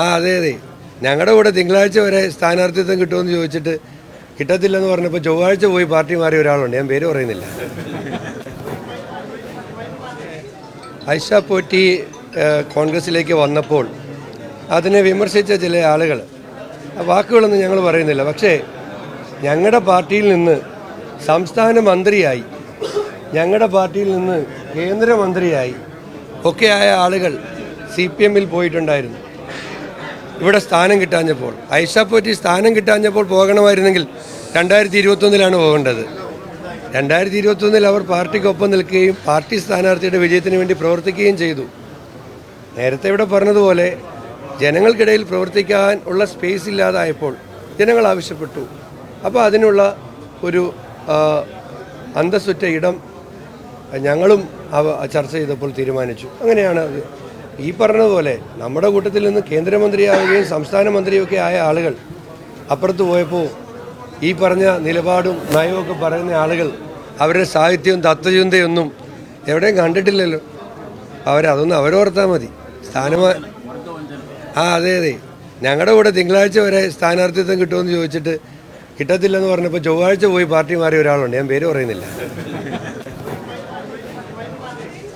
ആ അതെ അതെ. ഞങ്ങളുടെ കൂടെ തിങ്കളാഴ്ച വരെ സ്ഥാനാർത്ഥിത്വം കിട്ടുമെന്ന് ചോദിച്ചിട്ട് കിട്ടത്തില്ലെന്ന് പറഞ്ഞപ്പോൾ ചൊവ്വാഴ്ച പോയി പാർട്ടി മാറിയ ഒരാളുണ്ട്. ഞാൻ പേര് പറയുന്നില്ല. ഐഷ പോറ്റി കോൺഗ്രസിലേക്ക് വന്നപ്പോൾ അതിനെ വിമർശിച്ച ചില ആളുകൾ വാക്കുകളൊന്നും ഞങ്ങൾ പറയുന്നില്ല. പക്ഷേ ഞങ്ങളുടെ പാർട്ടിയിൽ നിന്ന് സംസ്ഥാന മന്ത്രിയായി ഞങ്ങളുടെ പാർട്ടിയിൽ നിന്ന് കേന്ദ്രമന്ത്രിയായി ഒക്കെയായ ആളുകൾ സി പി എമ്മിൽ പോയിട്ടുണ്ടായിരുന്നു. ഇവിടെ സ്ഥാനം കിട്ടാഞ്ഞപ്പോൾ. ഐഷ പോറ്റി സ്ഥാനം കിട്ടാഞ്ഞപ്പോൾ പോകണമായിരുന്നെങ്കിൽ രണ്ടായിരത്തി ഇരുപത്തൊന്നിലാണ് പോകേണ്ടത്. രണ്ടായിരത്തി ഇരുപത്തൊന്നിൽ അവർ പാർട്ടിക്കൊപ്പം നിൽക്കുകയും പാർട്ടി സ്ഥാനാർത്ഥിയുടെ വിജയത്തിന് വേണ്ടി പ്രവർത്തിക്കുകയും ചെയ്തു. നേരത്തെ ഇവിടെ പറഞ്ഞതുപോലെ ജനങ്ങൾക്കിടയിൽ പ്രവർത്തിക്കാൻ ഉള്ള സ്പേസ് ഇല്ലാതായപ്പോൾ ജനങ്ങൾ ആവശ്യപ്പെട്ടു. അപ്പോൾ അതിനുള്ള ഒരു അന്തസ്സുറ്റ ഇടം ഞങ്ങളും ചർച്ച ചെയ്തപ്പോൾ തീരുമാനിച്ചു. അങ്ങനെയാണ് ഈ പറഞ്ഞതുപോലെ നമ്മുടെ കൂട്ടത്തിൽ നിന്ന് കേന്ദ്രമന്ത്രിയാവുകയും സംസ്ഥാന മന്ത്രിയൊക്കെ ആയ ആളുകൾ അപ്പുറത്ത് പോയപ്പോൾ ഈ പറഞ്ഞ നിലപാടും നയവും പറയുന്ന ആളുകൾ അവരുടെ സാഹിത്യവും തത്വചിന്തയൊന്നും എവിടെയും കണ്ടിട്ടില്ലല്ലോ. അവരതൊന്നും അവരോർത്താൽ മതി. സ്ഥാനമാ ആ അതെ അതെ. ഞങ്ങളുടെ കൂടെ തിങ്കളാഴ്ച വരെ സ്ഥാനാർത്ഥിത്വം കിട്ടുമെന്ന് ചോദിച്ചിട്ട് കിട്ടത്തില്ലെന്ന് പറഞ്ഞപ്പോൾ ചൊവ്വാഴ്ച പോയി പാർട്ടി മാറിയ ഒരാളുണ്ട്. ഞാൻ പേര് പറയുന്നില്ല.